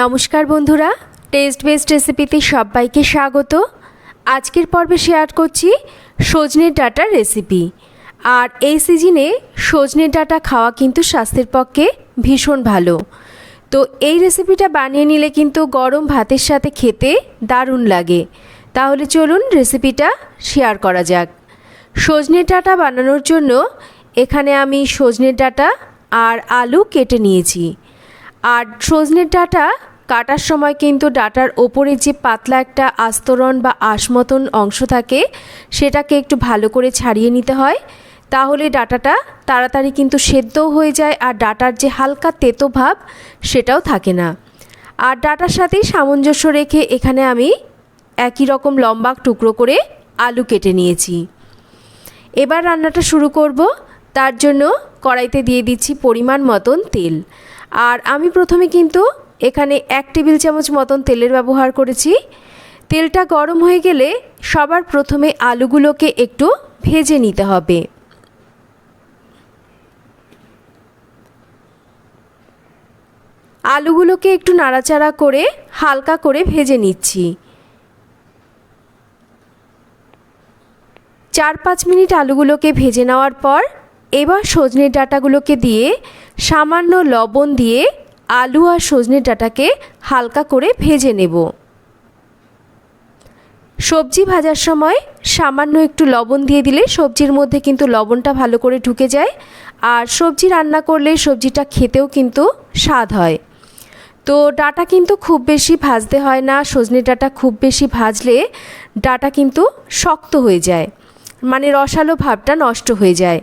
নমস্কার বন্ধুরা test best রেসিপিতে সবাইকে স্বাগত। আজকের পর্বে শেয়ার করছি সজনে ডাটার রেসিপি আর এই সিজনে সজনে ডাটা খাওয়া কিন্তু স্বাস্থ্যের পক্ষে ভীষণ ভালো। তো এই রেসিপিটা বানিয়ে নিলে কিন্তু গরম ভাতের সাথে খেতে দারুণ লাগে। তাহলে চলুন রেসিপিটা শেয়ার করা যাক। সজনে ডাটা বানানোর জন্য এখানে আমি সজনে ডাটা আর আলু কেটে নিয়েছি। আর সজনের ডাটা কাটার সময় কিন্তু ডাটার ওপরে যে পাতলা একটা আস্তরণ বা আঁশ মতন অংশ থাকে, সেটাকে একটু ভালো করে ছাড়িয়ে নিতে হয়। তাহলে ডাটাটা তাড়াতাড়ি কিন্তু সেদ্ধও হয়ে যায় আর ডাটার যে হালকা তেতো ভাব, সেটাও থাকে না। আর ডাটার সাথেই সামঞ্জস্য রেখে এখানে আমি একই রকম লম্বা টুকরো করে আলু কেটে নিয়েছি। এবার রান্নাটা শুরু করব। তার জন্য কড়াইতে দিয়ে দিচ্ছি পরিমাণ মতন তেল। আর আমি প্রথমে কিন্তু এখানে এক টেবিল চামচ মতন তেলের ব্যবহার করেছি। তেলটা গরম হয়ে গেলে সবার প্রথমে আলুগুলোকে একটু ভেজে নিতে হবে। আলুগুলোকে একটু নাড়াচাড়া করে হালকা করে ভেজে নিচ্ছি। চার পাঁচ মিনিট আলুগুলোকে ভেজে নেওয়ার পর এবার সজনে ডাঁটাগুলোকে দিয়ে সামান্য লবণ দিয়ে আলু আর সজনে ডাঁটাকে হালকা করে ভেজে নেব। সবজি ভাজার সময় সামান্য একটু লবণ দিয়ে দিলে সবজির মধ্যে কিন্তু লবণটা ভালো করে ঢুকে যায় আর সবজি রান্না করলে সবজিটা খেতেও কিন্তু স্বাদ হয়। তো ডাটা কিন্তু খুব বেশি ভাজতে হয় না, সজনে ডাটা খুব বেশি ভাজলে ডাটা কিন্তু শক্ত হয়ে যায় মানে রসালো ভাবটা নষ্ট হয়ে যায়।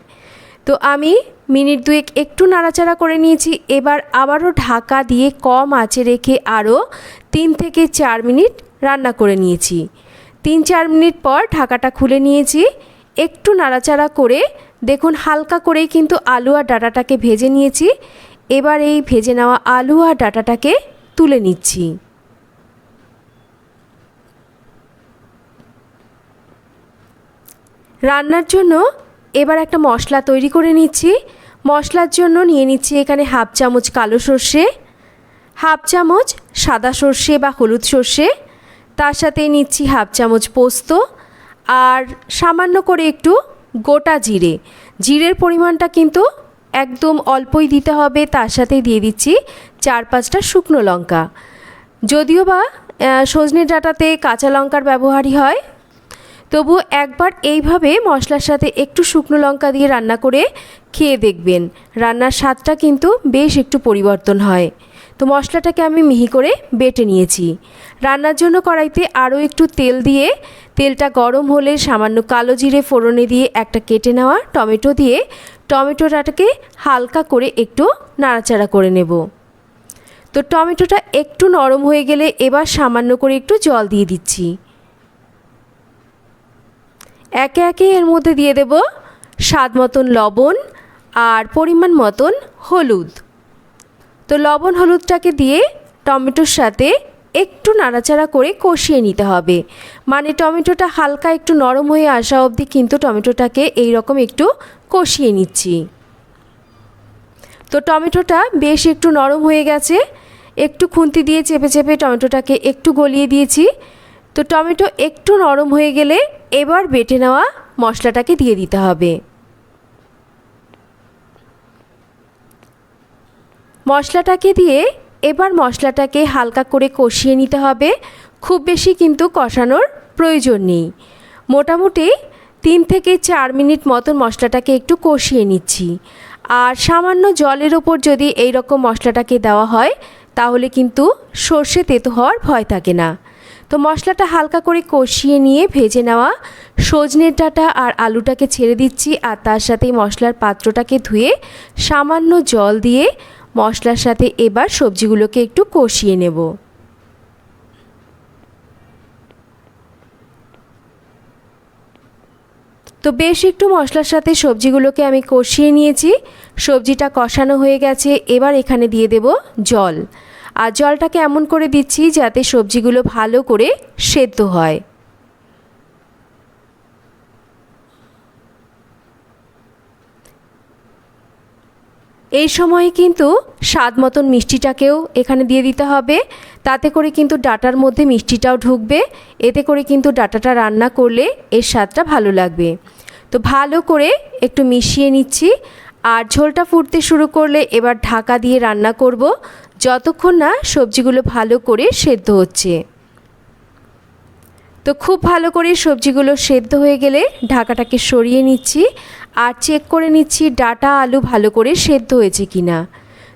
তো আমি মিনিট দুয়েক একটু নাড়াচাড়া করে নিয়েছি। এবার আবারও ঢাকা দিয়ে কম আঁচে রেখে আরও তিন থেকে চার মিনিট রান্না করে নিয়েছি। তিন চার মিনিট পর ঢাকাটা খুলে নিয়েছি। একটু নাড়াচাড়া করে দেখুন হালকা করেই কিন্তু আলু আর ডাটাটাকে ভেজে নিয়েছি। এবার এই ভেজে নেওয়া আলু আর ডাটাটাকে তুলে নিচ্ছি। রান্নার জন্য এবার একটা মশলা তৈরি করে নিচ্ছি। মশলার জন্য নিয়ে নিচ্ছি এখানে হাফ চামচ কালো সর্ষে, হাফ চামচ সাদা সর্ষে বা হলুদ সর্ষে, তার সাথে নিচ্ছি হাফ চামচ পোস্ত আর সামান্য করে একটু গোটা জিরে। জিরের পরিমাণটা কিন্তু একদম অল্পই দিতে হবে, তার সাথে দিয়ে দিচ্ছি চার পাঁচটা শুকনো লঙ্কা। যদিও বা সজনে ডাঁটাতে কাঁচা লঙ্কার ব্যবহারই হয় তবু একবার এইভাবে মশলার সাথে একটু শুকনো লঙ্কা দিয়ে রান্না করে খেয়ে দেখবেন। রান্নার স্বাদটা কিন্তু বেশ একটু পরিবর্তন হয়। তো মশলাটাকে আমি মিহি করে বেটে নিয়েছি। রান্নার জন্য কড়াইতে আরও একটু তেল দিয়ে, তেলটা গরম হলে সামান্য কালো জিরে ফোড়নে দিয়ে একটা কেটে নেওয়া টমেটো দিয়ে টমেটোটাকে হালকা করে একটু নাড়াচাড়া করে নেব। তো টমেটোটা একটু নরম হয়ে গেলে এবার সামান্য করে একটু জল দিয়ে দিচ্ছি। একে একে এর মধ্যে দিয়ে দেব স্বাদ মতন লবণ আর পরিমাণ মতন হলুদ। তো লবণ হলুদটাকে দিয়ে টমেটোর সাথে একটু নাড়াচাড়া করে কষিয়ে নিতে হবে। মানে টমেটোটা হালকা একটু নরম হয়ে আসা অবধি কিন্তু টমেটোটাকে এই রকম একটু কষিয়ে নিচ্ছি। তো টমেটোটা বেশ একটু নরম হয়ে গেছে। একটু খুন্তি দিয়ে চেপে চেপে টমেটোটাকে একটু গলিয়ে দিয়েছি। তো টমেটো একটু নরম হয়ে গেলে এবার বেটে নেওয়া মশলাটাকে দিয়ে দিতে হবে। মশলাটাকে দিয়ে এবার মশলাটাকে হালকা করে কষিয়ে নিতে হবে। খুব বেশি কিন্তু কষানোর প্রয়োজন নেই। মোটামুটি তিন থেকে চার মিনিট মতন মশলাটাকে একটু কষিয়ে নিচ্ছি। আর সামান্য জলের ওপর যদি এই রকম মশলাটাকে দেওয়া হয়, তাহলে কিন্তু সর্ষে তেতো হওয়ার ভয় থাকে না। তো মশলাটা হালকা করে কষিয়ে নিয়ে ভেজে নেওয়া সজনের ডাঁটা আর আলুটাকে ছেড়ে দিচ্ছি আর তার সাথে মশলার পাত্রটাকে ধুয়ে সামান্য জল দিয়ে মশলার সাথে এবার সবজিগুলোকে একটু কষিয়ে নেব। তো বেশ একটু মশলার সাথে সবজিগুলোকে আমি কষিয়ে নিয়েছি। সবজিটা কষানো হয়ে গেছে। এবার এখানে দিয়ে দেব জল। আর জলটাকে এমন করে দিচ্ছি যাতে সবজিগুলো ভালো করে সেদ্ধ হয়। এই সময়ে কিন্তু স্বাদ মতন মিষ্টিটাকেও এখানে দিয়ে দিতে হবে। তাতে করে কিন্তু ডাটার মধ্যে মিষ্টিটাও ঢুকবে। এতে করে কিন্তু ডাটাটা রান্না করলে এর স্বাদটা ভালো লাগবে। তো ভালো করে একটু মিশিয়ে নিচ্ছি। আর ঝোলটা ফুটতে শুরু করলে এবার ঢাকা দিয়ে রান্না করব। যতক্ষণ না সবজিগুলো ভালো করে সেদ্ধ হচ্ছে। তো খুব ভালো করে সবজিগুলো সেদ্ধ হয়ে গেলে ঢাকাটাকে সরিয়ে নিচ্ছি আর চেক করে নিচ্ছি ডাটা আলু ভালো করে সেদ্ধ হয়েছে কি না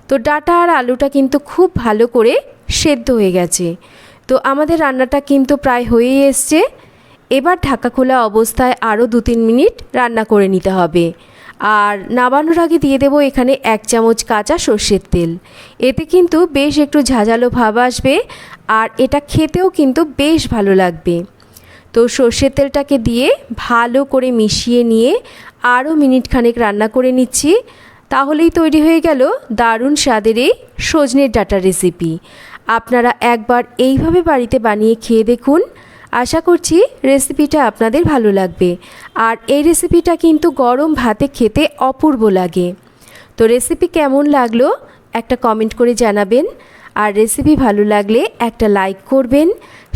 তো ডাটা আর আলুটা কিন্তু খুব ভালো করে সেদ্ধ হয়ে গেছে। তো আমাদের রান্নাটা কিন্তু প্রায় হয়েই এসছে। এবার ঢাকা খোলা অবস্থায় আরও দু তিন মিনিট রান্না করে নিতে হবে। আর নামানোর আগে দিয়ে দেবো এখানে এক চামচ কাঁচা সর্ষের তেল। এতে কিন্তু বেশ একটু ঝাঁঝালো ভাব আসবে আর এটা খেতেও কিন্তু বেশ ভালো লাগবে। তো সর্ষের তেলটাকে দিয়ে ভালো করে মিশিয়ে নিয়ে আরও মিনিট খানেক রান্না করে নিচ্ছি। তাহলেই তৈরি হয়ে গেল দারুণ স্বাদের এই সজনের ডাটা রেসিপি আপনারা একবার এইভাবে বাড়িতে বানিয়ে খেয়ে দেখুন। আশা করছি রেসিপিটা আপনাদের ভালো লাগবে। আর এই রেসিপিটা কিন্তু গরম ভাতে খেতে অপূর্ব লাগে। তো রেসিপি কেমন লাগল একটা কমেন্ট করে জানাবেন। আর রেসিপি ভালো লাগলে একটা লাইক করবেন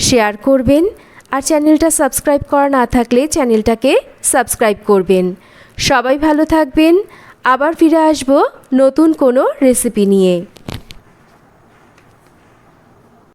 শেয়ার করবেন। আর চ্যানেলটা সাবস্ক্রাইব করা না থাকলে চ্যানেলটাকে সাবস্ক্রাইব করবেন। সবাই ভালো থাকবেন। আবার ফিরে আসব নতুন কোনো রেসিপি নিয়ে।